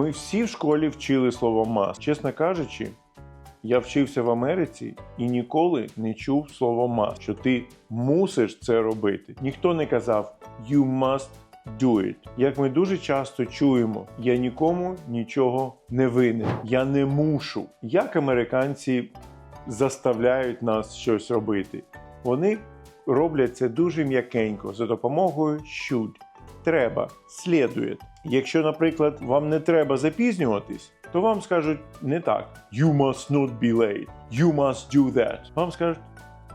Ми всі в школі вчили слово must. Чесно кажучи, я вчився в Америці і ніколи не чув слово must, що ти мусиш це робити. Ніхто не казав you must do it. Як ми дуже часто чуємо, я нікому нічого не винен, я не мушу. Як американці заставляють нас щось робити? Вони роблять це дуже м'якенько за допомогою should. Треба, слідує. Якщо, наприклад, вам не треба запізнюватись, то вам скажуть не так: You must not be late. You must do that. Вам скажуть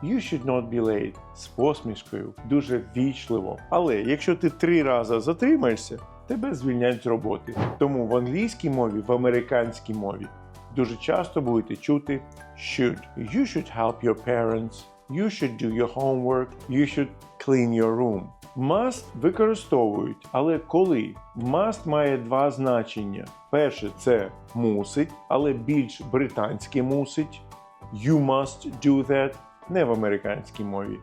You should not be late з посмішкою, дуже ввічливо. Але якщо ти три рази затримаєшся, тебе звільняють з роботи. Тому в англійській мові, в американській мові дуже часто будете чути should. You should help your parents. You should do your homework. You should clean your room. Must використовують, але коли? Must має два значення. Перше це мусить, але більш британське мусить. You must do that не в американській мові.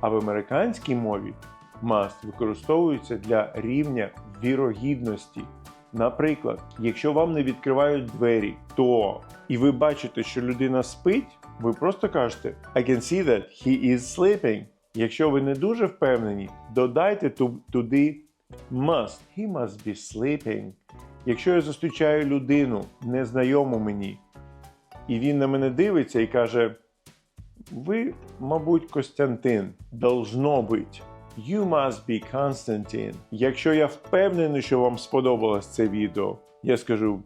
А в американській мові must використовується для рівня вірогідності. Наприклад, якщо вам не відкривають двері, то і ви бачите, що людина спить, ви просто кажете I can see that he is sleeping. Якщо ви не дуже впевнені, додайте туди must. He must be sleeping. Якщо я зустрічаю людину, незнайому мені, і він на мене дивиться і каже: Ви, мабуть, Костянтин, должно бить. You must be Константин. Якщо я впевнений, що вам сподобалось це відео, я скажу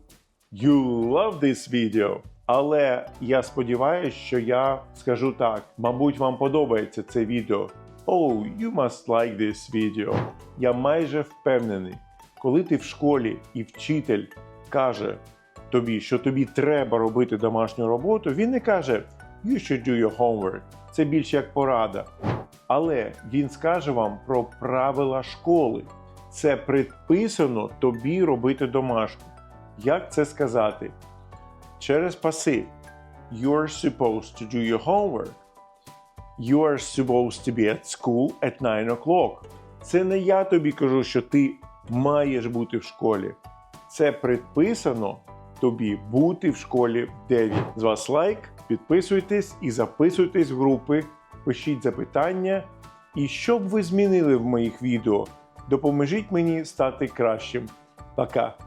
You love this video. Але я сподіваюся, що я скажу так. Мабуть, вам подобається це відео. Oh, you must like this video. Я майже впевнений, коли ти в школі і вчитель каже тобі, що тобі треба робити домашню роботу, він не каже You should do your homework. Це більш як порада. Але він скаже вам про правила школи. Це предписано тобі робити домашку. Як це сказати? Через пасив. You're supposed to do your homework. You are supposed to be at school at 9 o'clock. Це не я тобі кажу, що ти маєш бути в школі. Це предписано тобі бути в школі в 9. З вас лайк, підписуйтесь і записуйтесь в групи, пишіть запитання. І що б ви змінили в моїх відео, допоможіть мені стати кращим. Пока!